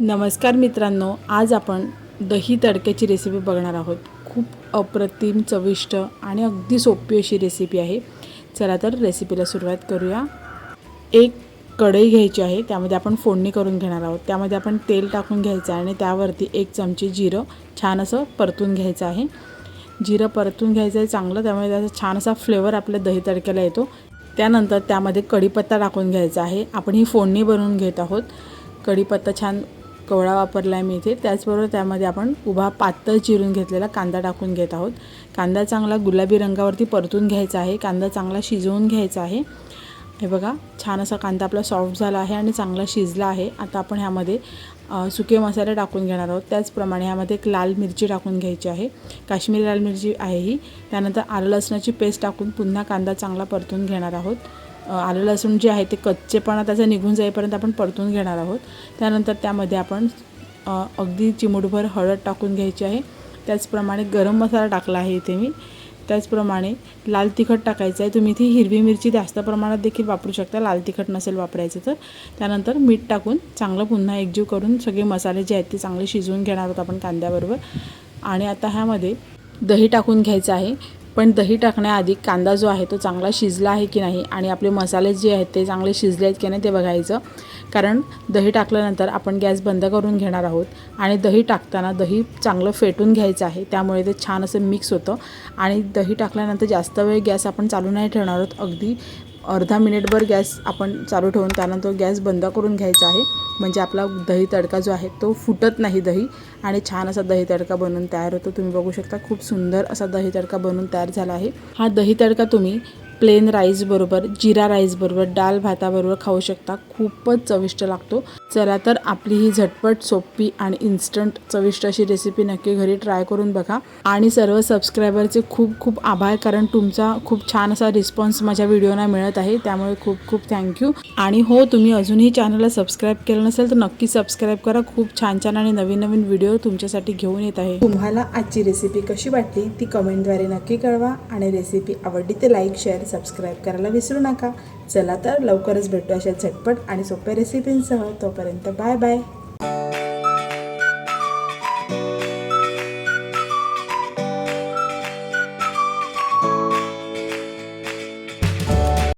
नमस्कार मित्रांनो आज आपण दही तडक्याची रेसिपी बघणार आहोत. खूप अप्रतिम चविष्ट आणि अगदी सोपी अशी रेसिपी आहे. चला तर रेसिपीला सुरुवात करूया. एक कढई घ्यायची आहे त्यामध्ये आपण फोडणी करून घेणार आहोत. त्यामध्ये आपण तेल टाकून घ्यायचं आहे आणि त्यावरती एक चमची जिरं छान असं परतून घ्यायचं आहे. जिरं परतून घ्यायचं आहे चांगलं त्यामुळे त्याचा छान असा फ्लेवर आपल्या दही तडक्याला येतो. त्यानंतर त्यामध्ये कढीपत्ता टाकून घ्यायचा आहे. आपण ही फोडणी बनवून घेत आहोत. कढीपत्ता छान कवळा वापरला आहे मी इथे. त्याचबरोबर त्यामध्ये आपण उभा पातळ चिरून घेतलेला कांदा टाकून घेत आहोत. कांदा चांगला गुलाबी रंगावरती परतून घ्यायचा आहे. कांदा चांगला शिजवून घ्यायचा आहे. हे बघा छान असा कांदा आपला सॉफ्ट झाला आहे आणि चांगला शिजला आहे. आता आपण ह्यामध्ये सुके मसाले टाकून घेणार आहोत. त्याचप्रमाणे ह्यामध्ये एक लाल मिरची टाकून घ्यायची आहे. काश्मीरी लाल मिरची आहे ही. त्यानंतर आलं लसणाची पेस्ट टाकून पुन्हा कांदा चांगला परतून घेणार आहोत. आलं लसूण जे आहे ते कच्चेपणा त्याचा निघून जाईपर्यंत आपण परतून घेणार आहोत. त्यानंतर त्यामध्ये आपण अगदी चिमूटभर हळद टाकून घ्यायची आहे. त्याचप्रमाणे गरम मसाला टाकला आहे इथे मी. त्याचप्रमाणे लाल तिखट टाकायचं आहे. तुम्ही इथे हिरवी मिरची जास्त प्रमाणात देखील वापरू शकता. लाल तिखट नसेल वापरायचं तर. त्यानंतर मीठ टाकून चांगलं पुन्हा एकजीव करून सगळे मसाले जे आहेत ते चांगले शिजवून घेणार आहोत आपण कांद्याबरोबर. आणि आता ह्यामध्ये दही टाकून घ्यायचं आहे. पण दही टाकण्याआधी कांदा जो आहे तो चांगला शिजला आहे की नाही आणि आपले मसाले जे आहेत ते चांगले शिजले आहेत की नाही ते बघायचं. कारण दही टाकल्यानंतर आपण गॅस बंद करून घेणार आहोत आणि दही टाकताना दही चांगलं फेटून घ्यायचं आहे. त्यामुळे ते छान असं मिक्स होतं आणि दही टाकल्यानंतर जास्त वेळ गॅस आपण चालू नाही ठेवणार आहोत. अगदी अर्धा मिनिटभर गॅस आपण चालू ठेवून त्यानंतर गॅस बंद करून घ्यायचा आहे. म्हणजे आपला दही तडका जो आहे तो फुटत नाही दही आणि छान असा दही तडका बनून तयार होतो. तुम्ही बघू शकता खूप सुंदर असा दही तडका बनून तयार झाला आहे. हा दही तडका तुम्ही प्लेन राईसबरोबर जिरा राईसबरोबर डाल भाताबरोबर खाऊ शकता. खूपच चविष्ट लागतो. चला तर आपली ही झटपट सोपी आणि इन्स्टंट चविष्ट अशी रेसिपी नक्की घरी ट्राय करून बघा. आणि सर्व सबस्क्रायबरचे खूप खूप आभार कारण तुमचा खूप छान असा रिस्पॉन्स माझ्या व्हिडिओना मिळत आहे. त्यामुळे खूप खूप थँक्यू आणि हो तुम्ही अजूनही चॅनलला सबस्क्राईब केलं नसेल तर नक्की सबस्क्राईब करा. खूप छान छान आणि नवीन नवीन व्हिडिओ तुमच्यासाठी घेऊन येत आहे. तुम्हाला आजची रेसिपी कशी वाटली ती कमेंटद्वारे नक्की कळवा. आणि रेसिपी आवडली ते लाईक शेअर सबस्क्राईब करायला विसरू नका. चला तर लवकरच भेटू अशा झटपट आणि सोप्या रेसिपींसह तोपर्यंत बाय बाय.